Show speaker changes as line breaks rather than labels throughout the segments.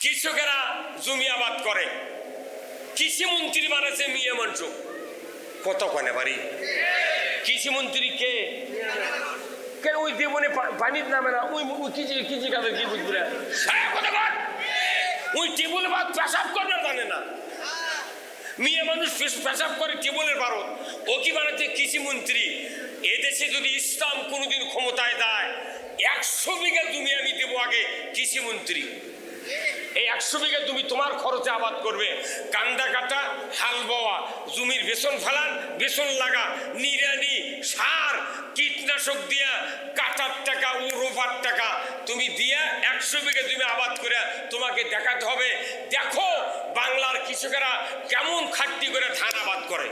কৃষকেরা জমি আবাদ করে। কৃষি মন্ত্রী বানাচ্ছে মিয়া মানুষ কত কনে বাড়ি? কৃষি মন্ত্রী কে? কেন ওই দেবনে পানির নামে না, ওই কৃষি কৃষি কাজের কি বুঝবি হ্যাঁ। ওই টেবুল বা পেশাব করবে জানে না। মেয়ে মানুষ পেশ- পেশাব করে টেবলের ভারত ও কি বানাচ্ছে কৃষি মন্ত্রী? এদেশে যদি ইসলাম কোনোদিন ক্ষমতায় দেয়, একশো বিঘা জমি আমি দেবো আগে কৃষি মন্ত্রী। এই একশো বিঘা জমি তোমার খরচে আবাদ করবে। কান্দা কাটা, হাল বাওয়া জমির বেসন ফেলান, বেসন লাগা নিরানি সার, কীটনাশক দিয়া কাটার টাকা ও রোপার টাকা তুমি দিয়া একশো বিঘা জমি আবাদ করে তোমাকে দেখাতে হবে। দেখো বাংলার কৃষকেরা কেমন খাটতি করে ধান আবাদ করে।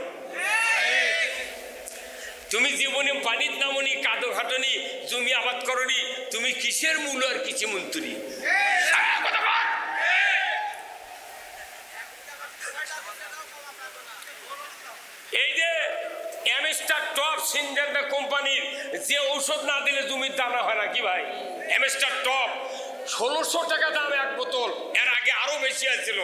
তুমি জীবনে পানির নামনি, কাদো খাটনি জমি আবাদ করনি, তুমি কিসের মূল আর কিছু মন্ত্রী হ্যাঁ, কথা বল। এই যে এমএসটার টপ সিনজেন্টা কোম্পানির যে ঔষধ না দিলে জমির দানা হয় না কি ভাই? এমএসটার টপ ষোলোশো টাকা দাম এক বোতল, এর আগে আরও বেশি আছিল।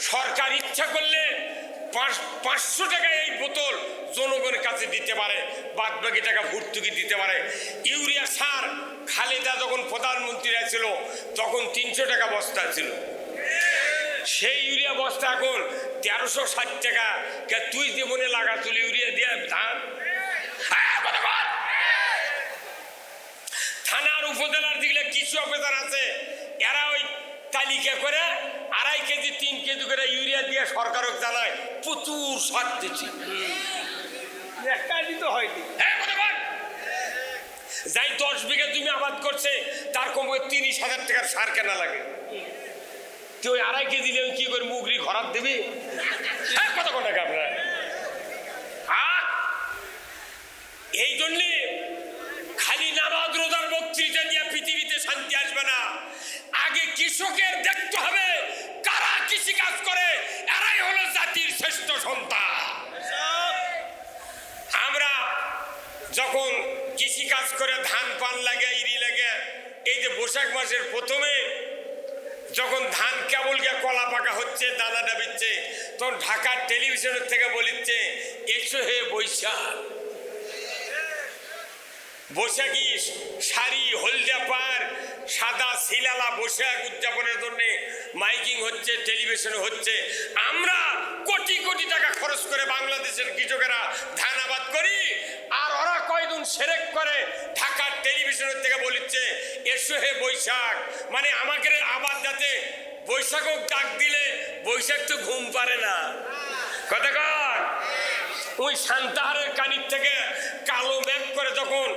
সরকার ইচ্ছা করলে পাঁচ- পাঁচশো টাকা এই বোতল জনগণের কাছে দিতে পারে বাদ বাকি টাকা ভর্তুকি দিতে পারে। ইউরিয়া সার খালেদা যখন প্রধানমন্ত্রী ছিল, তখন তিনশো টাকা বস্তা ছিল। সেই ইউরিয়া বস্তা এখন তেরোশো ষাট টাকা কে তুই জীবনে তুলি ইউরিয়া দিয়ে ধান হ্যাঁ। থানার উপজেলার দিকে কিছু অফিসার আছে এরা ওই তালিকা করে আড়াই কেজি তিন কেজি করে ইউরিয়া দিয়ে সরকারক জানায় প্রচুর সার দিচ্ছি হ্যাঁ। যাই দশ বিঘা তুমি আবাদ করছে তার কমে তিরিশ হাজার টাকার সার কেনা লাগে তুই ওই আড়াই কেজি দিলে কি করে মুগরি ঘরাত দিবি? কত টাকা আপনার? এই জন্যে খালি নামাজ বক্তৃতা দিয়ে পৃথিবীতে শান্তি আসবে না। আগে কৃষকের দেখতে হবে কারা কৃষি কাজ করে, এরাই হলো জাতির শ্রেষ্ঠ সন্তান। আমরা যখন কৃষি কাজ করে ধান পান লাগে, ইরি লাগে, এই যে বৈশাখ মাসের প্রথমে যখন হচ্ছে দানাটা বিচ্ছে তখন ঢাকার টেলিভিশনের থেকে বলিচ্ছে, এসো হে বৈশাখ। বৈশাখী শাড়ি, হলদিয়া পার সাদা শিলালা বৈশাখ উদযাপনের জন্য মাইকিং হচ্ছে, টেলিভিশনে হচ্ছে। আমরা কোটি কোটি টাকা খরচ করে বাংলাদেশের কৃষকেরা ধান আবাদ করি, আর ওরা কয়দিন সেরেক করে ঢাকার টেলিভিশনের থেকে বলিচ্ছে, এসো হে বৈশাখ। মানে আমাকে আবাদ যাতে বৈশাখও ডাক দিলে বৈশাখ তো ঘুম পারে না। কথা কর ওই শান্তাহারের কানির থেকে কালো মেঘ করে যখন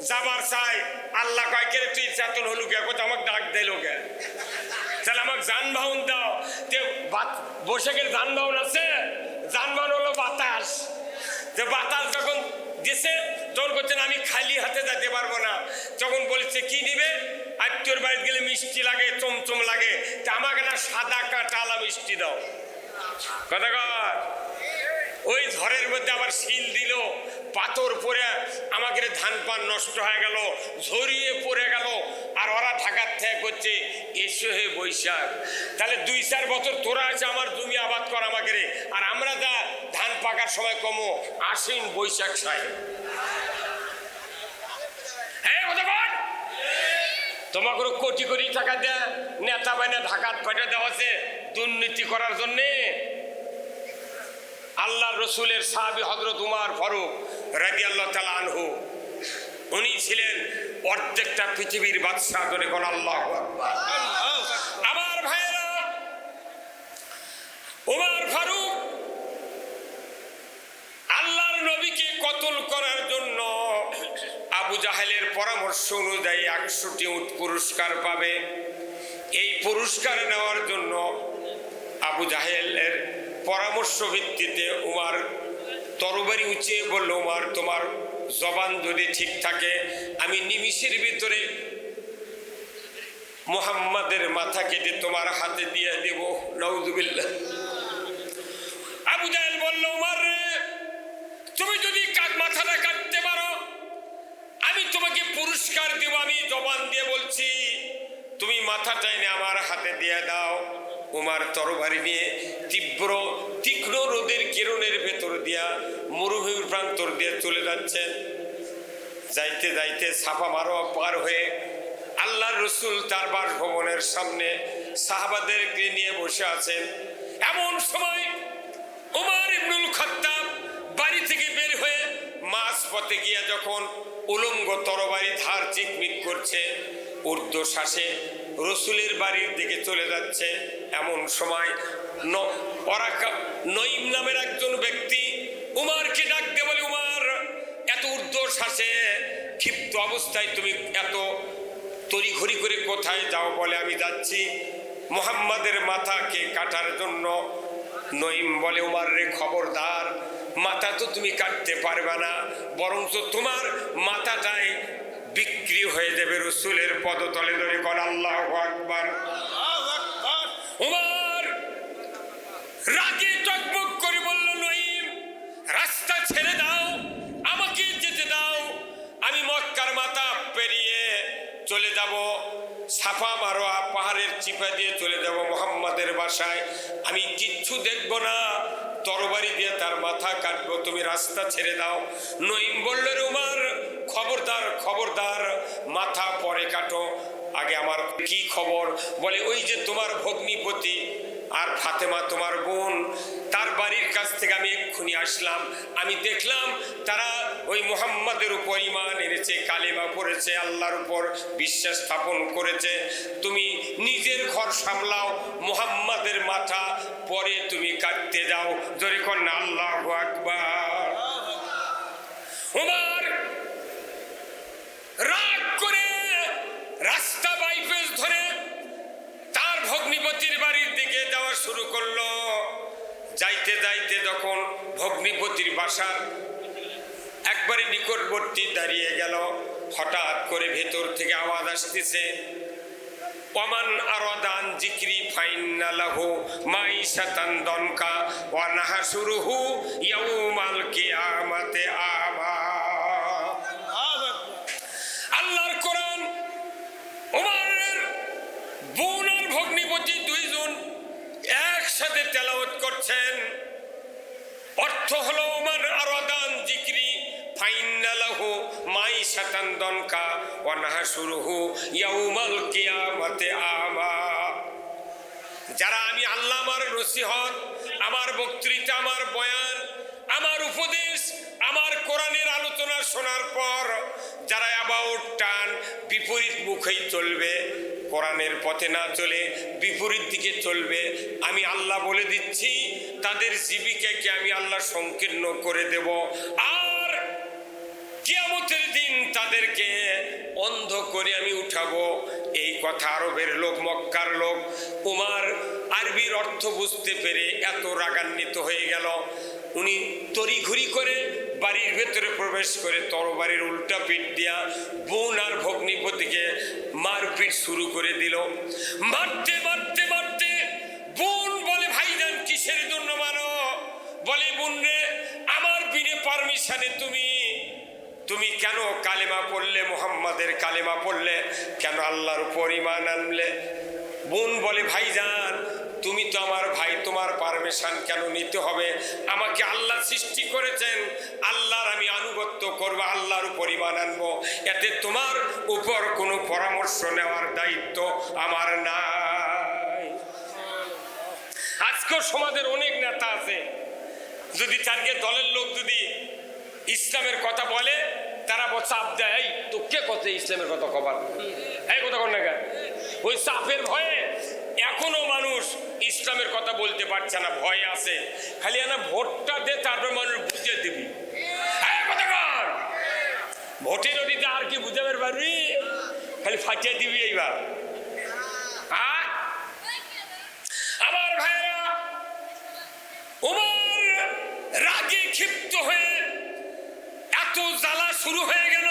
যাবার চাই, আল্লাহ কয়, কে তুই চেতন হলু কে কোথাও আমাকে ডাক দিল কে তাহলে আমাকে যানবাহন দাও। বাত- বৈশাখের যানবাহন আছে। যানবাহন হলো বাতাস। যে বাতাস যখন দিছে তখন করছেন, আমি খালি হাতে যেতে পারব না। তখন বলছে, কি নিবে? আত্মীয়র বাড়িতে গেলে মিষ্টি লাগে, চমচম লাগে। তা আমাকে না সাদা কাঁটালা মিষ্টি দাও। কথা কর ওই ঝড়ের মধ্যে আবার শিল দিল। পাথর পরে আমাকে ধান পান নষ্ট হয়ে গেল, ঝরিয়ে পড়ে গেল। আর ওরা ঢাকার থেকে করছে এসো হে বৈশাখ। তাহলে দুই চার বছর তোরা আছে আমার জমি আবাদ কর আমাকে। আর আমরা যা ধান পাকার সময় কমো আশ্বিন বৈশাখ সাহেব হ্যাঁ কথা বল তোমাকে কোটি কোটি টাকা দেয় নেতা বাইনা ঢাকার পেটে দেওয়া আছে দুর্নীতি করার জন্যে। আল্লাহ রসুলের সাহাবি হজরত উমার ফারুক রাজি আল্লাহ তালা আনহু, উনি ছিলেন অর্ধেকটা পৃথিবীর বাদশাহ ধরে কোন আল্লাহ আমার ভাইয়েরা, উমার ফারুক আল্লাহর নবীকে কতল করার জন্য জাহেলের পরামর্শ অনুযায়ী একশোটি উট পুরস্কার পাবে। এই পুরস্কার নেওয়ার জন্য আবু জাহেলের পরামর্শ ভিত্তিতে উমার তরবারি উঁচিয়ে বলল, উমার, তোমার জবান যদি ঠিক থাকে, আমি নিমিষের ভিতরে মোহাম্মদের মাথা কেটে তোমার হাতে দিয়ে দেব। নৌজুবিল্লাহ আবু জাহেল বলল, উমার তুমি যদি কাক মাথাটা কাটতে পারো আমি তোমাকে পুরস্কার দিব আমি, জবান দিয়ে বলছি, তুমি মাথাটা এনে আমার হাতে দিয়ে দাও। উমার তরবারি নিয়ে তীব্র, তীক্ষ্ণ রোদের কিরণের ভেতর দিয়া মরুভূমির প্রান্তর দিয়ে চলে যাচ্ছেন যাইতে যাইতে সাফা মারোয়া পার হয়ে আল্লাহর রসুল তার বাসভবনের সামনে সাহাবাদেরকে নিয়ে বসে আছেন। এমন সময় উমার ইবনুল হয়ে পথে গিয়ে যখন উলঙ্গ তরবারি ধার চিকমিক করছে, ঊর্ধ্ব শ্বাসে রসুলের বাড়ির দিকে চলে যাচ্ছে, এমন সময় নঈম নামের একজন ব্যক্তি উমারকে ডাক দিয়ে বলে, উমার, এত ঊর্ধ্ব শ্বাসে ক্ষিপ্ত অবস্থায় তুমি এত তড়িঘড়ি করে কোথায় যাও বলে আমি যাচ্ছি? মোহাম্মদের মাথাকে কাটার জন্য নঈম বলে, উমার রে খবরদার মাথা তো তুমি কাটতে পারবে না বরঞ্চ তোমার মাথাটাই বিক্রি হয়ে যাবে রসুলের পদতলে ধরে কর আল্লাহ আকবার। উমার রাগে টকবক করে বলল নঈম রাস্তা ছেড়ে দাও আমাকে যেতে দাও। আমি মক্কার মাথা পেরিয়ে চলে যাব সাফা মারোয়া পাহাড়ের চিপা দিয়ে চলে যাব মোহাম্মদের বাসায়। আমি কিচ্ছু দেখব না তরবারি দিয়ে তার মাথা কাটবো, তুমি রাস্তা ছেড়ে দাও। নঈম বলল রে উমার খবরদার খবরদার, মাথা পরে কাটো। আগে আমার কি খবর? বলে, ওই যে তোমার ভগ্নিপতি আর ফাতেমা, তোমার বোন, তার বাড়ির কাছ থেকে আমি এক্ষুনি আসলাম। আমি দেখলাম তারা ওই মোহাম্মদের উপর ইমান এনেছে, কালিমা পড়েছে, আল্লাহর উপর বিশ্বাস স্থাপন করেছে। তুমি নিজের ঘর সামলাও, মোহাম্মদের মাথা পরে তুমি কাটতে যাও। জোরে কন্যা আল্লাহ আকবার। উমার রাগ করে রাস্তা বাইপেস ধরে তার ভগ্নিপতির বাড়ির দিকে যাওয়া শুরু করল। যাইতে যাইতে যখন ভগ্নিপতির বাসার একবারে নিকটবর্তী দাঁড়িয়ে গেল, হঠাৎ করে ভেতর থেকে আওয়াজ আসতেছে ওমান আরদান জিক্রি ফাইন্না লাহু মাইশাতান দনকা ওয়া নাহাসুরুহু ইয়াউমাল কিয়ামাতে আমা আল্লাহর কোরআন ওমারের বোন আর ভগ্নিপতি দুইজন একসাথে তেলাওয়াত করছেন। অর্থ হলো ওমান জিক্রি আমা। যারা আমি আল্লাহ আমার নসিহত, আমার বক্তৃতা, আমার বয়ান, আমার উপদেশ, আমার কোরআনের আলোচনা শোনার পর যারা অ্যাবাউট টান, বিপরীত মুখেই চলবে, কোরআনের পথে না চলে বিপরীত দিকে চলবে, আমি আল্লাহ বলে দিচ্ছি, তাদের জীবিকাকে আমি আল্লাহ সংকীর্ণ করে দেব। আর তাদেরকে অন্ধ করে আমি উঠাবো। এই কথা আরবের লোক, মক্কার লোক। উমার আরবির অর্থ বুঝতে পেরে এত রাগান্বিত হয়ে গেল। উনি তড়িঘড়ি করে বাড়ির ভেতরে প্রবেশ করে তরবারির উল্টা পিঠ দিয়া বোন আর ভগ্নিপতিকে মারপিট শুরু করে দিল। মারতে মারতে মারতে বোন বলে ভাইজান কিসের জন্য মারো? বলে, বোন রে, আমার বিনে পারমিশনে তুমি তুমি কেন কালেমা পড়লে, মোহাম্মদের কালেমা পড়লে? কেন আল্লাহর উপর ইমান আনলে? বোন বলে, ভাইজান, তুমি তো আমার ভাই, তোমার পারমিশন কেন নিতে হবে? আমাকে আল্লাহ সৃষ্টি করেছেন। আল্লাহর আমি আনুগত্য করব, আল্লাহর উপর ইমান আনব। এতে তোমার উপর কোনো পরামর্শ নেওয়ার দায়িত্ব আমার নাই। আজকেও সমাজের অনেক নেতা আছে, যদি চারকে দলের লোক যদি ইসলামের কথা বলে তারা চাপ দেয়। তো কে কত ইসলামের কথা কবার? এই কথা কর না কেন? ওই চাপের ভয়ে এখনও মানুষ ইসলামের কথা বলতে পারছে না, ভয় আছে। খালি না ভোটটা দে, তারপর মানুষ বুঝিয়ে দিবি। ভোটের অতীতে আর কি বুঝাবে পারবি? খালি ফাটিয়ে দিবি এইবার আ? আমার ভাইরা উমর রাগে ক্ষিপ্ত হয়ে এত জ্বালা শুরু হয়ে গেল।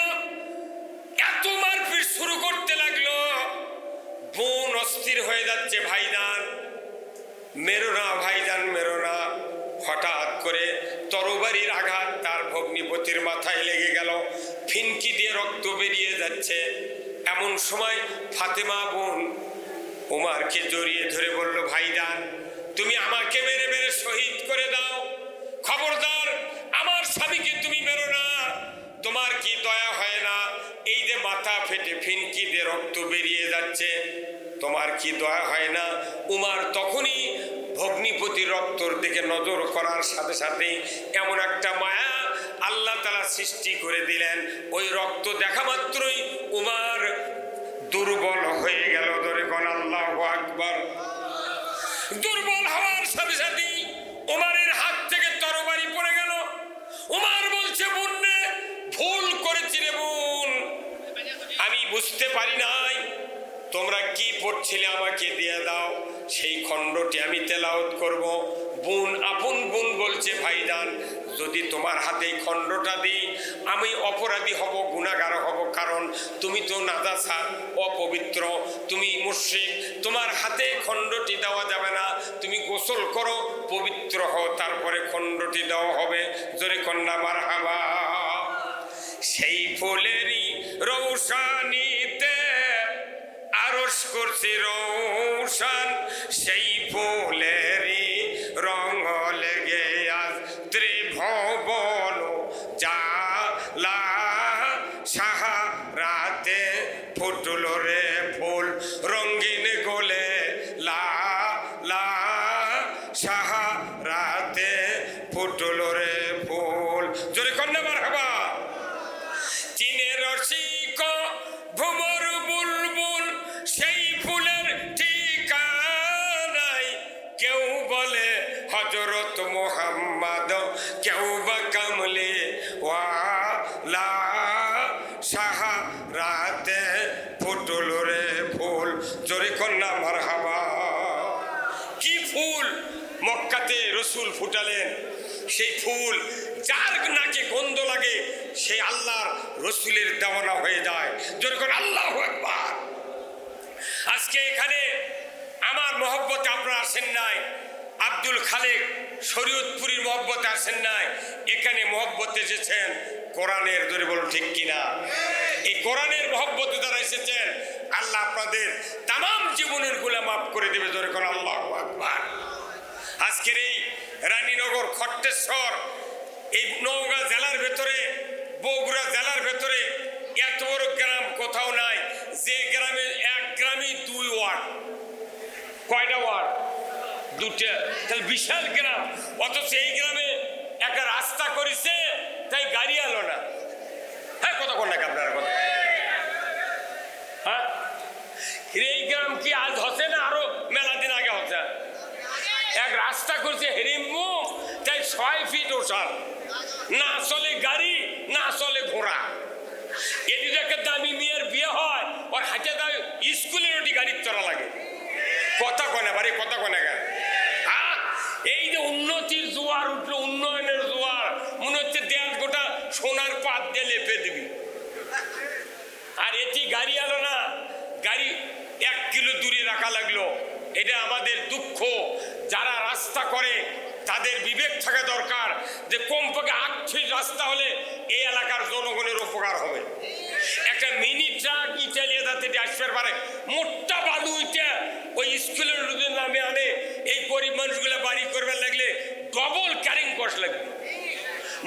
এত মারপিট শুরু করতে লাগল। বোন অস্থির হয়ে যাচ্ছে ভাইদান মেরো না ভাইজান, মেরো না। হঠাৎ করে তরবারির আঘাত তার ভগ্নিপতির মাথায় লেগে গেল। ফিনকি দিয়ে রক্ত বেরিয়ে যাচ্ছে। এমন সময় ফাতেমা বোন উমারকে জড়িয়ে ধরে বলল ভাইদান তুমি আমাকে মেরে মেরে শহীদ করে দাও খবরদার আমার স্বামীকে তুমি মেরো না তোমার কি দয়া হয় না এই যে মাথা ফেটে ফিনকি দিয়ে রক্ত বেরিয়ে যাচ্ছে? তোমার কি দয়া হয় না? উমার তখনই ভগ্নিপতি রক্তর দিকে নজর করার সাথে সাথে এমন একটা মায়া আল্লাহ তালা সৃষ্টি করে দিলেন। ওই রক্ত দেখা মাত্রই উমার দুর্বল হয়ে গেল ধরে কোন আল্লাহ আকবর। দুর্বল হওয়ার সাথে সাথে উমারের হাত থেকে তরবারি পড়ে গেল উমার বলছে বুননে ভুল করেছি রে বোন আমি বুঝতে পারি নাই। তোমরা কি পড়ছিলে আমাকে দিয়ে দাও। সেই খণ্ডটি আমি তেলাওত করব। বোন, আপন বোন বলছে, ভাইজান, যদি তোমার হাতে এই খণ্ডটা দিই, আমি অপরাধী হব, গুণাগার হব, কারণ তুমি তো নাদাসা, অপবিত্র, তুমি মুশ্রিক, তোমার হাতে খণ্ডটি দেওয়া যাবে না। তুমি গোসল করো, পবিত্র হও, তারপরে খণ্ডটি দেওয়া হবে। জোরে কন্যা মার হাবা সেই ফুলেরই রৌশানিতে আরস করছি রৌশান সেই ফুলেরই রাতে ফুটল রে ফুল, জোরে কন্যা মারহাবা। কি ফুল? মক্কাতে রসুল ফুটালেন। সেই ফুল যার নাকে গন্ধ লাগে সেই আল্লাহর রসুলের দেওয়ানা হয়ে যায়। যেরকম আল্লাহ একবার আজকে এখানে আমার মহব্বতে আপনারা আসেন নাই। আব্দুল খালেক শরীয়তপুরীর মহব্বতে আসেন নাই। এখানে মহব্বতে এসেছেন কোরআনের ধরে বলুন ঠিক কিনা? এই কোরআনের মহব্বতে যারা এসেছেন, আল্লাহ আপনাদের তাম জীবনেরগুলা মাফ করে দেবে ধরে কোন আল্লাহ আকবার। আজকের এই রানীনগর খট্টেশ্বর, এই নওগাঁ জেলার ভেতরে, বগুড়া জেলার ভেতরে এত বড় গ্রাম কোথাও নাই, যে গ্রামে এক গ্রামে দুই ওয়ার্ড। কয়টা ওয়ার্ড? দুটা তাহলে বিশাল গ্রাম। অথচ এই গ্রামে একটা রাস্তা করেছে, তাই গাড়ি আলো না। হ্যাঁ কত কোন নাকি আপনার, কথা। এই গ্রাম কি আজ হচ্ছে না আরও মেলা দিন আগে হচ্ছে? এক রাস্তা করছে হেরিম্বু তাই ছয় ফিট ওষার না চলে গাড়ি, না চলে ঘোড়া। এটি একটা দামি মেয়ের বিয়ে হয়, ওর হাতে দামি স্কুলের ওটি গাড়ির চড়া লাগে। কথা কনে বাড়ি, কথা কনে? গা হ্যাঁ? এই যে উন্নতির জোয়ার উঠল, উন্নয়নের জোয়ার, মনে হচ্ছে দেয়াল গোটা সোনার পাত দিয়ে লেপে দিবি। আর এটি গাড়ি আলো না। গাড়ি এক কিলো দূরে রাখা লাগল। এটা আমাদের দুঃখ। যারা রাস্তা করে, তাদের বিবেক থাকা দরকার যে কমপক্ষে আট রাস্তা হলে এই এলাকার জনগণের উপকার হবে। একটা মিনি ট্রাক ইটালিয়া এটা আসতে পারে। মোটা বালু ইটা ওই স্কুলের রোদের নামে আনে। এই গরিব মানুষগুলো বাড়ি করবে লাগলে ডবল ক্যারিং কস্ট লাগবে।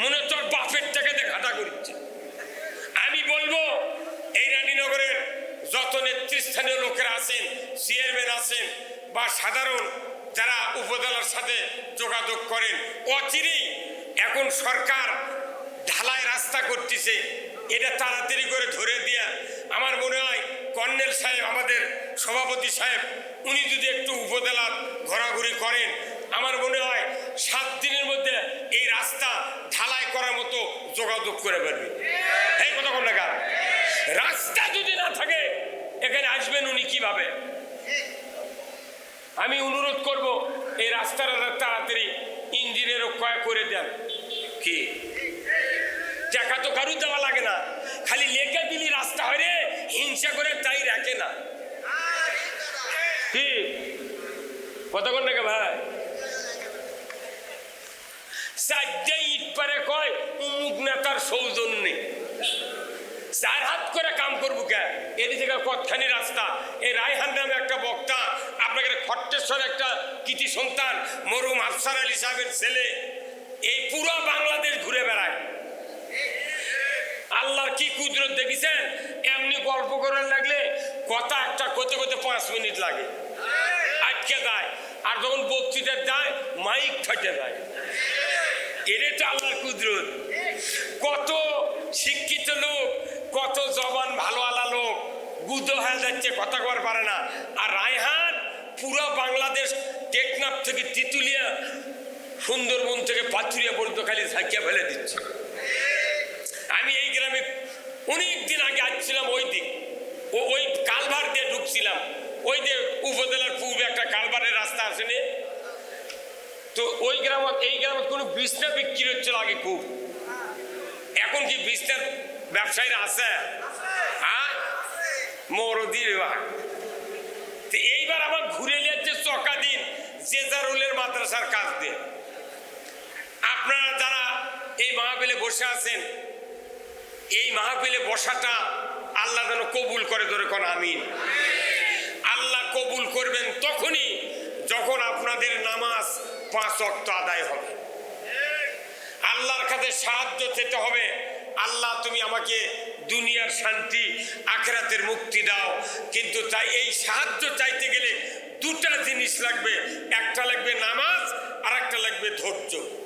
মনে ওর বাপের টাকাতে ঘাটা করছে আমি বলব, এই রানীনগরের যত নেতৃস্থানীয় লোকেরা আছেন, চেয়ারম্যান আছেন বা সাধারণ যারা উপজেলার সাথে যোগাযোগ করেন, অচিরেই এখন সরকার ঢালাই রাস্তা করতেছে। এটা তাড়াতাড়ি করে ধরে দিয়া আমার মনে হয় কর্নেল সাহেব, আমাদের সভাপতি সাহেব, উনি যদি একটু উপজেলা ঘোরাঘুরি করেন, আমার মনে হয় সাত দিনের মধ্যে এই রাস্তা ঢালাই করার মতো যোগাযোগ করে পারবে এই কথা কোন? রাস্তা যদি না থাকে এখানে আসবেন উনি কীভাবে? আমি অনুরোধ করব এই রাস্তাটা তাড়াতাড়ি ইঞ্জিনের ক্ষয় করে দেন। কি? টাকা তো কারু দেওয়া লাগে না। খালি লেখা দিলি রাস্তা হয় রে হিংসা করে তাই রাখে না। কি? কতক্ষণ নাকি ভাই? চারটে ইট পারে কয় উমুক নেতার সৌজন্যে চার হাত করে কাম করব কে? এদিক থেকে কতখানি রাস্তা? এই রায়হান নামে একটা বক্তা, আপনাকে খট্টেশ্বর একটা কৃতি সন্তান মরুম আফসার আলী সাহেবের ছেলে, এই পুরো বাংলাদেশ ঘুরে বেড়ায়। আল্লাহর কি কুদরত দেখেছেন? এমনি গল্প করার লাগলে কথা একটা করতে করতে পাঁচ মিনিট লাগে। আটকে দেয় আর যখন বক্তৃতা দেয়, মাইক ফেটে দেয় তো আল্লাহর কুদরত। কত শিক্ষিত লোক কত জবান ভালো আলা লোক। গুদ হয়ে যাচ্ছে কথা কর পারে না। আর রায়হান পুরো বাংলাদেশ টেকনাফ থেকে তিতুলিয়া, সুন্দরবন থেকে পাথুরিয়া পর্যন্ত খালি ঝাঁকিয়া ফেলে দিচ্ছে। আমি এই গ্রামে অনেক দিন আগে আসছিলাম ওই দিক। ও ওই কালভার দিয়ে ঢুকছিলাম। ওই যে উপজেলার পূর্বে একটা কালভারের রাস্তা আসেনি তো ওই গ্রামত, এই গ্রামত কোনো বিছনা বিক্রি হচ্ছিল আগে খুব। এখন কি বিছনার ব্যবসায়ীরা আছে? হ্যাঁ? মরদি এইবার আমার ঘুরে যাচ্ছে চকা দিন জেজারুলের মাদ্রাসার কাজ দিয়ে। আপনারা যারা এই মাহফিলে বসে আছেন, এই মাহফিলে বসাটা আল্লাহ যেন কবুল করে ধরে কোন, আমিন। আল্লাহ কবুল করবেন তখনই যখন আপনাদের নামাজ পাঁচ অক্ত আদায় হবে। আল্লাহর কাছে সাহায্য চেতে হবে আল্লাহ, তুমি আমাকে দুনিয়ার শান্তি, আখরাতের মুক্তি দাও। কিন্তু তাই এই সাহায্য চাইতে গেলে দুটা জিনিস লাগবে। একটা লাগবে নামাজ আর একটা লাগবে ধৈর্য।